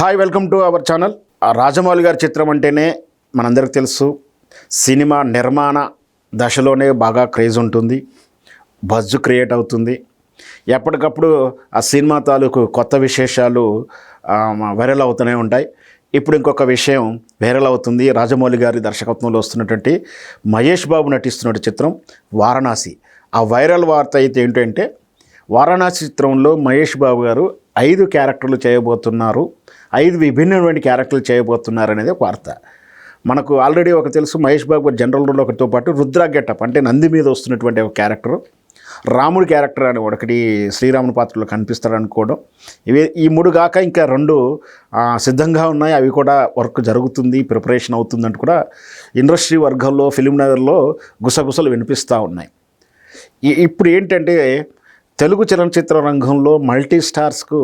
Hi welcome to our channel. Rajamouli గారి చిత్రం అంటేనే మనందరికి తెలుసు. సినిమా నిర్మాణ దశలోనే బాగా క్రేజ్ ఉంటుంది. బజ్జు క్రియేట్ అవుతుంది. ఎప్పటికప్పుడు ఆ సినిమా తాలూకు కొత్త విశేషాలు వైరల్ అవుతూనే ఉంటాయి. ఇప్పుడు ఇంకొక విషయం వైరల్ అవుతుంది. రాజమౌళి గారి దర్శకత్వంలో వస్తున్నటువంటి మహేష్ బాబు నటిస్తున్న చిత్రం వారణాసి. ఆ వైరల్ వార్త అయితే ఏంటంటే వారణాసి చిత్రంలో మహేష్ బాబు గారు ఐదు క్యారెక్టర్లు చేయబోతున్నారు. ఐదు విభిన్నమైన క్యారెక్టర్లు చేయబోతున్నారు అనేది ఒక వార్త. మనకు ఆల్రెడీ ఒక తెలుసు మహేష్ బాబు జనరల్ రోల్ ఒకటితో పాటు రుద్ర గెటప్ అంటే నంది మీద వస్తున్నటువంటి ఒక క్యారెక్టర్. రాముడి క్యారెక్టర్ అని ఒకటి శ్రీరాముని పాత్రలో కనిపిస్తాడు అనుకోవడం ఇవి ఈ మూడు కాక ఇంకా రెండు సిద్ధంగా ఉన్నాయి. అవి కూడా వర్క్ జరుగుతుంది ప్రిపరేషన్ అవుతుందంటూ కూడా ఇండస్ట్రీ వర్గంలో ఫిలిం నగర్లో గుసగుసలు వినిపిస్తూ ఉన్నాయి. ఇప్పుడు ఏంటంటే తెలుగు చలనచిత్ర రంగంలో మల్టీ స్టార్స్కు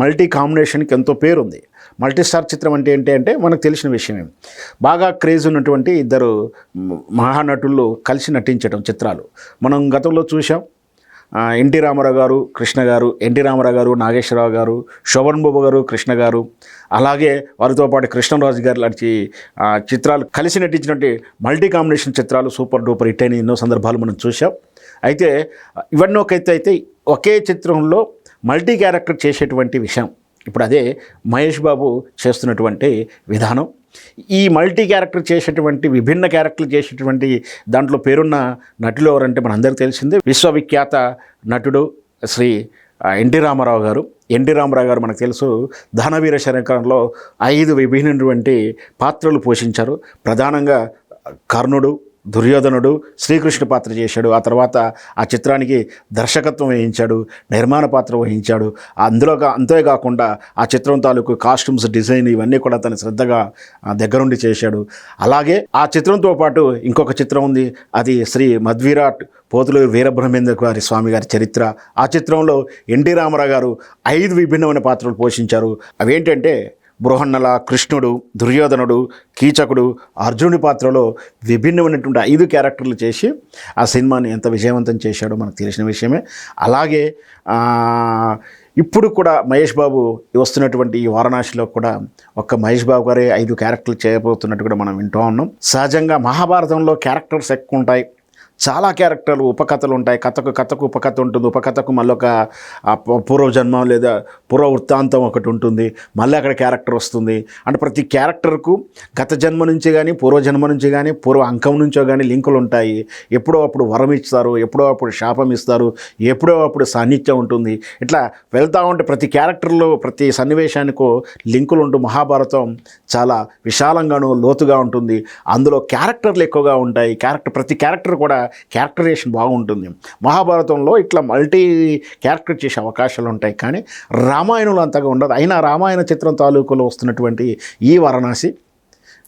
మల్టీ కాంబినేషన్కి ఎంతో పేరుంది. మల్టీ స్టార్ చిత్రం అంటే ఏంటి అంటే మనకు తెలిసిన విషయమే. బాగా క్రేజ్ ఉన్నటువంటి ఇద్దరు మహానటులు కలిసి నటించడం చిత్రాలు. మనం గతంలో చూసాం ఎన్టీ రామారావు గారు కృష్ణ గారు ఎన్టీ రామారావు గారు నాగేశ్వరరావు గారు శోభన్ బాబు గారు కృష్ణ గారు అలాగే వారితో పాటు కృష్ణరాజు గారు లాంటి చిత్రాలు కలిసి నటించినటువంటి మల్టీ కాంబినేషన్ చిత్రాలు సూపర్ డూపర్ హిట్ అయిన ఎన్నో సందర్భాలు మనం చూసాం అయితే ఇవన్నీ అయితే ఒకే చిత్రంలో మల్టీ క్యారెక్టర్ చేసేటువంటి విషయం. ఇప్పుడు అదే మహేష్ బాబు చేస్తున్నటువంటి విధానం. ఈ మల్టీ క్యారెక్టర్ చేసేటువంటి విభిన్న క్యారెక్టర్లు చేసేటువంటి దాంట్లో పేరున్న నటులు ఎవరంటే మనందరికీ తెలిసిందే. విశ్వవిఖ్యాత నటుడు శ్రీ ఎన్టీ రామారావు గారు. ఎన్టీ రామారావు గారు మనకు తెలుసు ధనవీర శరంకరంలో ఐదు విభిన్నటువంటి పాత్రలు పోషించారు. ప్రధానంగా కర్ణుడు దుర్యోధనుడు శ్రీకృష్ణ పాత్ర చేశాడు. ఆ తర్వాత ఆ చిత్రానికి దర్శకత్వం వహించాడు నిర్మాణ పాత్ర వహించాడు. అందులో అంతేకాకుండా ఆ చిత్రం తాలూకు కాస్ట్యూమ్స్ డిజైన్ ఇవన్నీ కూడా తను శ్రద్ధగా దగ్గరుండి చేశాడు. అలాగే ఆ చిత్రంతో పాటు ఇంకొక చిత్రం ఉంది. అది శ్రీ మధ్విరాట్ పోతులూరు వీరబ్రహ్మేంద్ర గారి స్వామి గారి చరిత్ర. ఆ చిత్రంలో ఎన్టీ రామారావు గారు ఐదు విభిన్నమైన పాత్రలు పోషించారు. అవేంటంటే బృహన్నల కృష్ణుడు దుర్యోధనుడు కీచకుడు అర్జునుడి పాత్రలో విభిన్నమైనటువంటి ఐదు క్యారెక్టర్లు చేసి ఆ సినిమాని ఎంత విజయవంతం చేశాడో మనకు తెలిసిన విషయమే. అలాగే ఇప్పుడు కూడా మహేష్ బాబు వస్తున్నటువంటి ఈ వారణాసిలో కూడా ఒక్క మహేష్ బాబు గారే ఐదు క్యారెక్టర్లు చేయబోతున్నట్టు కూడా మనం వింటూ ఉన్నాం. సహజంగా మహాభారతంలో క్యారెక్టర్స్ ఎక్కువ ఉంటాయి. చాలా క్యారెక్టర్లు ఉపకథలు ఉంటాయి కథకు కథకు ఉపకథ ఉంటుంది. ఉపకథకు మళ్ళొక పూర్వజన్మ లేదా పూర్వ వృత్తాంతం ఒకటి ఉంటుంది. మళ్ళీ అక్కడ క్యారెక్టర్ వస్తుంది. అంటే ప్రతి క్యారెక్టర్కు గత జన్మ నుంచి కానీ పూర్వజన్మ నుంచి కానీ పూర్వ అంకం నుంచో కానీ లింకులు ఉంటాయి. ఎప్పుడో అప్పుడు వరం ఇస్తారు. ఎప్పుడో అప్పుడు శాపం ఇస్తారు. ఎప్పుడో అప్పుడు సాన్నిధ్యం ఉంటుంది. ఇట్లా వెళ్తూ ఉంటే ప్రతి క్యారెక్టర్లో ప్రతి సన్నివేశానికో లింకులు ఉంటూ మహాభారతం చాలా విశాలంగాను లోతుగా ఉంటుంది. అందులో క్యారెక్టర్లు ఎక్కువగా ఉంటాయి. క్యారెక్టర్ ప్రతి క్యారెక్టర్ కూడా క్యారెక్టరేషన్ బాగుంటుంది. మహాభారతంలో ఇట్లా మల్టీ క్యారెక్టర్ చేసే అవకాశాలు ఉంటాయి. కానీ రామాయణంలో అంతగా ఉండదు. అయినా రామాయణ చిత్రం తాలూకులో వస్తున్నటువంటి ఈ వారణాసి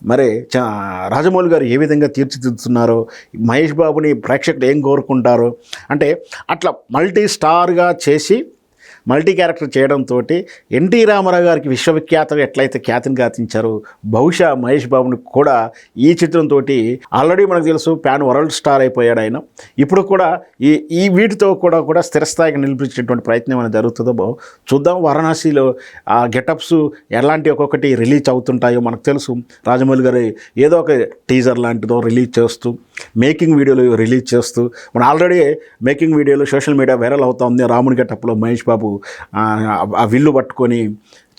మరి చ రాజమౌళి గారు ఏ విధంగా తీర్చిదిద్దుతున్నారో మహేష్ బాబుని ప్రేక్షకులు ఏం కోరుకుంటారు అంటే అట్లా మల్టీ స్టార్గా చేసి మల్టీ క్యారెక్టర్ చేయడంతో ఎన్టీ రామారావు గారికి విశ్వవిఖ్యాతం ఎట్లయితే ఖ్యాతిని గాతించారో బహుశా మహేష్ బాబుని కూడా ఈ చిత్రంతో ఆల్రెడీ మనకు తెలుసు ప్యాన్ వరల్డ్ స్టార్ అయిపోయాడు ఆయన. ఇప్పుడు కూడా ఈ ఈ వీటితో కూడా కూడా స్థిరస్థాయికి నిలిపించేటువంటి ప్రయత్నం అనేది జరుగుతుందో చూద్దాం వారణాసిలో ఆ గెటప్స్ ఎలాంటి ఒక్కొక్కటి రిలీజ్ అవుతుంటాయో మనకు తెలుసు. రాజమౌళి గారు ఏదో ఒక టీజర్ లాంటిదో రిలీజ్ చేస్తూ మేకింగ్ వీడియోలు రిలీజ్ చేస్తూ మన ఆల్రెడీ మేకింగ్ వీడియోలు సోషల్ మీడియా వైరల్ అవుతా ఉంది రాముని గెటప్లో మహేష్ బాబు ఆ విల్లు పట్టుకొని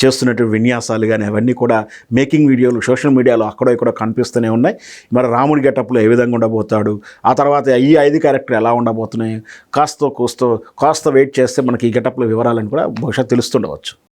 చేస్తున్నటువంటి విన్యాసాలు కానీ అవన్నీ కూడా మేకింగ్ వీడియోలు సోషల్ మీడియాలో అక్కడో ఇక్కడ కనిపిస్తూనే ఉన్నాయి. మరి రాముడి గెటప్లో ఏ విధంగా ఉండబోతాడు? ఆ తర్వాత ఈ ఐదు క్యారెక్టర్ ఎలా ఉండబోతున్నాయి? కాస్త కూస్తో కాస్త వెయిట్ చేస్తే మనకి ఈ గెటప్లో వివరాలను కూడా బహుశా తెలుస్తుండవచ్చు.